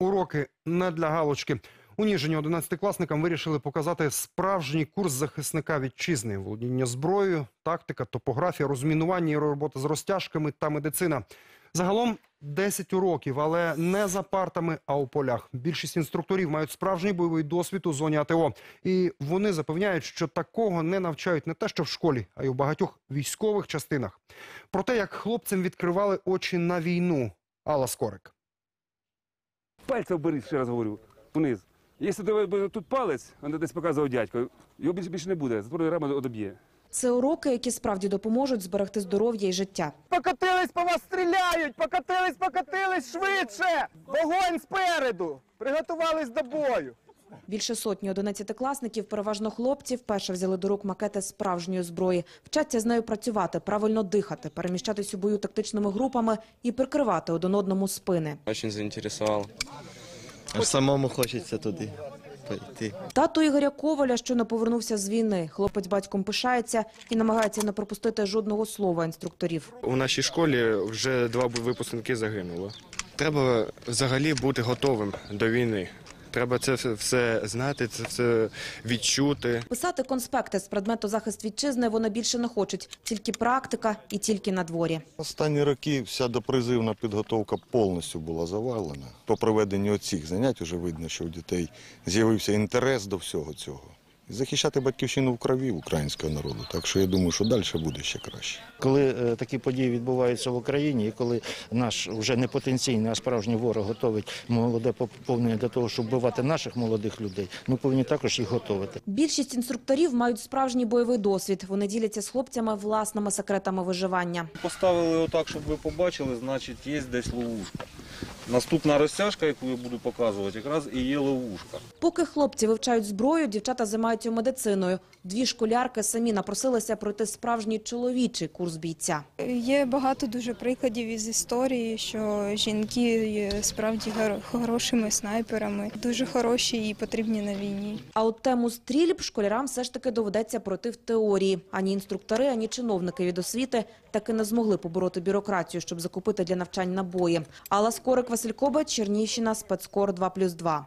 Уроки не для галочки. У Ніжині 11-класникам вирішили показати справжній курс захисника вітчизни, володіння зброєю, тактика, топографія, розмінування і робота з розтяжками та медицина. Загалом 10 уроків, але не за партами, а у полях. Більшість інструкторів мають справжній бойовий досвід у зоні АТО. І вони запевняють, що такого не навчають не те, що в школі, а й у багатьох військових частинах. Про те, як хлопцям відкривали очі на війну. Алла Скорик. Пальця вбери, ще раз говорю, вниз. Якщо тебе тут палець, а десь показував дядько, його більше, більше не буде, затворює рама одоб'є. Це уроки, які справді допоможуть зберегти здоров'я і життя. Покотились по вас стріляють! Покотились, покотились швидше! Вогонь спереду! Приготувались до бою! Більше сотні одинадцятикласників, переважно хлопці, вперше взяли до рук макети справжньої зброї. Вчаться з нею працювати, правильно дихати, переміщатись у бою тактичними групами і прикривати один одному спини. Очень заинтересовал. Аж самому хочеться туди пойти. Тато Ігоря Коваля, що не повернувся з війни. Хлопець батьком пишається і намагається не пропустити жодного слова інструкторів. У нашій школі вже два випускники загинуло. Треба взагалі бути готовим до війни. Треба це все- знати, це все відчути. Писати конспекти з предмету захист вітчизни вони більше не хочуть. Тільки практика і тільки на дворі. Останні роки вся допризивна підготовка повністю була завалена. По проведенню цих занять вже видно, що у дітей з'явився інтерес до всього цього. Захищати батьківщину в крові українського народу. Так що я думаю, що далі буде ще краще. Коли е, такі події відбуваються в Україні, і коли наш вже не потенційний, а справжній ворог готовить молоде поповнення для того, щоб вбивати наших молодих людей, ми повинні також їх готувати. Більшість інструкторів мають справжній бойовий досвід. Вони діляться з хлопцями власними секретами виживання. Поставили отак, щоб ви побачили, значить є десь ловушка. Наступна розтяжка, яку я буду показувати, якраз і є ловушка. Поки хлопці вивчають зброю, дівчата займаються медициною. Дві школярки самі напросилися пройти справжній чоловічий курс бійця. Є багато дуже прикладів із історії, що жінки є справді хорошими снайперами, дуже хороші і потрібні на війні. А от тему стрільб школярам все ж таки доведеться пройти в теорії. Ані інструктори, ані чиновники від освіти таки не змогли побороти бюрократію, щоб закупити для навчань набої. Алла Скорик, Василь Кобець, Чернівщина, спецкор 2+,2.